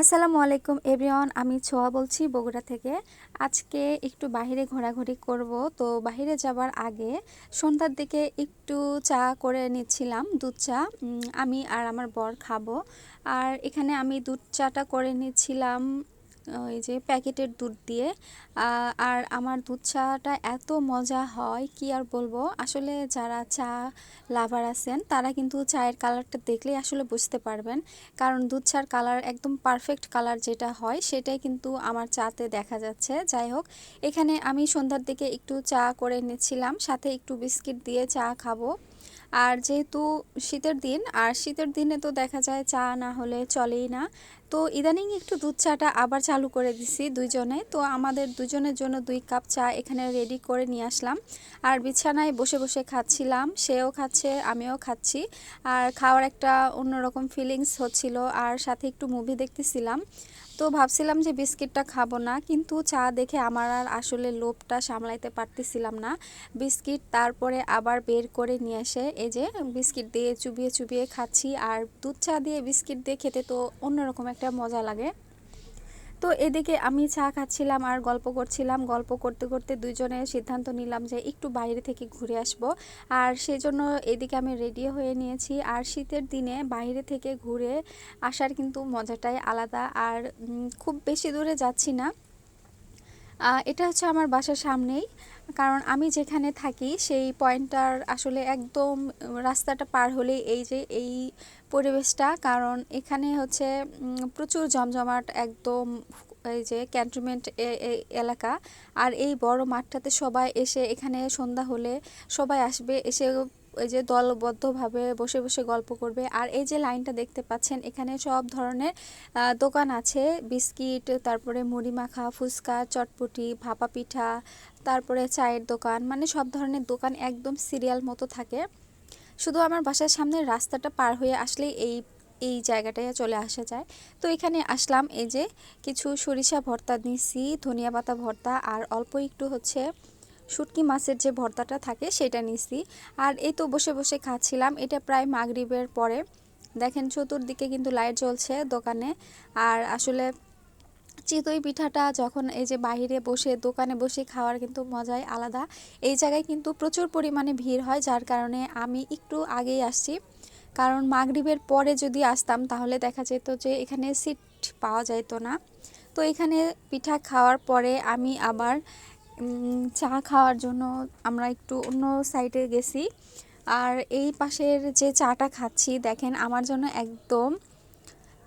আসসালামু আলাইকুম এভরিওয়ান, আমি ছোয়া বলছি বগুড়া থেকে। আজকে একটু বাহিরে ঘোরাঘুরি করব। তো বাহিরে যাবার আগে সন্ধ্যার দিকে একটু চা করে নিচ্ছিলাম, দুধ চা। আমি আর আমার বর খাব। আর এখানে আমি দুধ চাটা করে নিচ্ছিলাম ওই যে প্যাকেটের দুধ দিয়ে। আর আমার দুধ চাটা এত মজা হয়, কি আর বলব? আসলে যারা চা লাভার আছেন, তারা কিন্তু চায়ের কালারটা দেখলেই আসলে বুঝতে পারবেন। কারণ দুধ চার কালার একদম পারফেক্ট কালার যেটা হয়, সেটাই কিন্তু আমার চাতে দেখা যাচ্ছে। যাই হোক, এখানে আমি সন্ধ্যার দিকে একটু চা করে নিচ্ছিলাম সাথে একটু বিস্কিট দিয়ে চা খাব। আর যেহেতু শীতের দিন, আর শীতের দিনে তো দেখা যায় চা না হলে চলেই না। তো ইদানিং একটু দুধ চাটা আবার চালু করে দিছি দুইজনে। তো আমাদের দুজনের জন্য দুই কাপ চা এখানে রেডি করে নিয়ে আসলাম। আর বিছানায় বসে বসে খাচ্ছিলাম, সেও খাচ্ছে, আমিও খাচ্ছি। আর খাওয়ার একটা অন্যরকম ফিলিংস হচ্ছিল। আর সাথে একটু মুভি দেখতেছিলাম। তো ভাবছিলাম যে বিস্কিটটা খাব না, কিন্তু চা দেখে আমার আর আসলে লোভটা সামলাইতে পারতেছিলাম না। বিস্কিট তারপরে আবার বের করে নিয়ে এসে এই যে বিস্কিট দিয়ে চুবিয়ে চুবিয়ে খাচ্ছি, আর দুধ চা দিয়ে বিস্কিট দিয়ে খেতে তো অন্যরকম একটা মজা লাগে। তো এদিকে আমি চা খাচ্ছিলাম আর গল্প করছিলাম। গল্প করতে করতে দুজনে সিদ্ধান্ত নিলাম যে একটু বাইরে থেকে ঘুরে আসব। আর সেজন্য এদিকে আমি রেডি হয়ে নিয়েছি। আর শীতের দিনে বাইরে থেকে ঘুরে আসার কিন্তু মজাটাই আলাদা। আর খুব বেশি দূরে যাচ্ছি না। এটা হচ্ছে আমার বাসার সামনেই। কারণ আমি যেখানে থাকি, সেই পয়েন্টটার আসলে একদম রাস্তাটা পার হলেই এই যে, এই পরিবেশটা। কারণ এখানে হচ্ছে প্রচুর জমজমাট একদম এই যে, ক্যান্টনমেন্ট এলাকা। আর এই বড় মাঠটাতে সবাই এসে এখানে সন্ধ্যা হলে সবাই আসবে এসে ওই যে দলবদ্ধভাবে বসে বসে গল্প করবে। আর এই যে লাইনটা দেখতে পাচ্ছেন, এখানে সব ধরনের দোকান আছে। বিস্কিট, তারপরে মুড়ি মাখা, ফুচকা, চটপটি, ভাপা পিঠা, তারপরে চায়ের দোকান মানে সব ধরনের দোকান একদম সিরিয়াল মতো থাকে। শুধু আমার বাসার সামনে রাস্তাটা পার হয়ে আসলেই এই এই জায়গাটায় চলে আসা যায়। তো এখানে আসলাম এই যে কিছু সরিষা ভর্তা নিছি ধনিয়া পাতা ভর্তা, আর অল্প একটু হচ্ছে শুটকি মাছের যে ভর্তাটা থাকে সেটা নিছি। আর এই তো বসে বসে খাচ্ছিলাম, এটা প্রায় মাগরিবের পরে। দেখেন চতুর্দিকে কিন্তু লাইট জ্বলছে দোকানে। আর আসলে চিতই পিঠাটা যখন এই যে বাহিরে বসে, দোকানে বসে খাওয়ার কিন্তু মজাই আলাদা। এই জায়গায় কিন্তু প্রচুর পরিমাণে ভিড় হয়, যার কারণে আমি একটু আগেই আসছি। কারণ মাগরিবের পরে যদি আসতাম, তাহলে দেখা যেত যে এখানে সিট পাওয়া যাইতো না। তো এখানে পিঠা খাওয়ার পরে আমি আবার চা খাওয়ার জন্য আমরা একটু অন্য সাইডে গেছি। আর এই পাশের যে চাটা খাচ্ছি, দেখেন আমার জন্য একদম,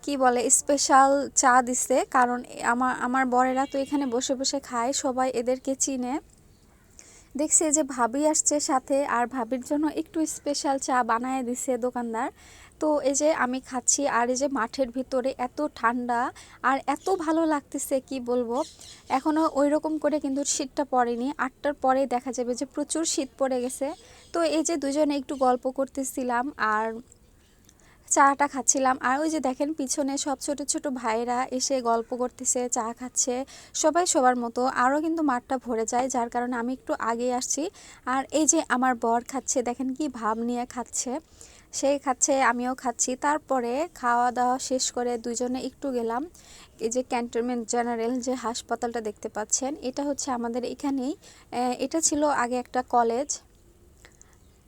কি বলে স্পেশাল চা দিছে। কারণ আমার আমার বরেরা তো এখানে বসে বসে খায়, সবাই এদেরকে চিনে। দেখছে যে ভাবি আসছে সাথে আর ভাবির জন্য একটু স্পেশাল চা বানায় দিছে দোকানদার। তো এই যে আমি খাচ্ছি আর এই যে মাঠের ভিতরে এত ঠান্ডা আর এত ভালো লাগতেছে কি বলব? এখনও ওই রকম করে কিন্তু শীতটা পড়েনি। আটটার পরে দেখা যাবে যে প্রচুর শীত পড়ে গেছে। তো এই যে দুজনে একটু গল্প করতেছিলাম আর চাটা খাচ্ছিলাম। আর ওই যে দেখেন পিছনে সব ছোট ছোট ভাইরা এসে গল্প করতেছে, চা খাচ্ছে, সবাই সবার মতো। আরও কিন্তু মাঠটা ভরে যায়, যার কারণে আমি একটু আগে আসছি। আর এই যে আমার বর খাচ্ছে, দেখেন কি ভাব নিয়ে খাচ্ছে। সে খাচ্ছে, আমিও খাচ্ছি। তারপরে খাওয়া দাওয়া শেষ করে দুজনে একটু গেলাম। এই যে ক্যান্টনমেন্ট জেনারেল যে হাসপাতালটা দেখতে পাচ্ছেন, এটা হচ্ছে আমাদের এখানেই। এটা ছিল আগে একটা কলেজ।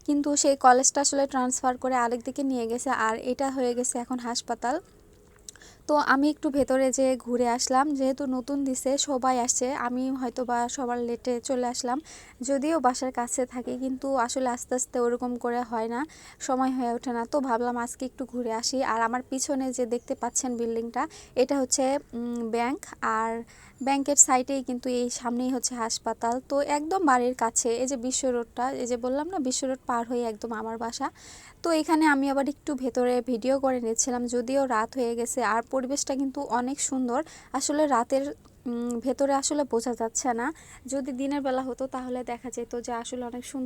কিন্তু সেই কলেজটা আসলে ট্রান্সফার করে আরেক দিকে নিয়ে গেছে, আর এটা হয়ে গেছে এখন হাসপাতাল। তো আমি একটু ভেতরে যে ঘুরে আসলাম। যেহেতু নতুন দিছে, সবাই আসছে। আমি হয়তো বা সবার লেটে চলে আসলাম। যদিও বাসার কাছে থাকি, কিন্তু আসলে আস্তে আস্তে ওরকম করে হয় না, সময় হয়ে ওঠে না। তো ভাবলাম আজকে একটু ঘুরে আসি। আর আমার পিছনে যে দেখতে পাচ্ছেন বিল্ডিংটা, এটা হচ্ছে ব্যাংক। আর ব্যাংকের সাইডেই কিন্তু এই সামনেই হচ্ছে হাসপাতাল। তো একদম বাড়ির কাছে, এই যে বিশ্ব রোডটা, এই যে বললাম না, বিশ্ব রোড পার হয়ে একদম আমার বাসা। তো এখানে আমি আবার একটু ভেতরে ভিডিও করে নিচ্ছিলাম, যদিও রাত হয়ে গেছে। আর পরিবেশটা কিন্তু অনেক সুন্দর। আসলে রাতের ভেতরে আসলে বোঝা যাচ্ছে না। যদি দিনের বেলা হতো তাহলে দেখা যেত যে আসলে অনেক সুন্দর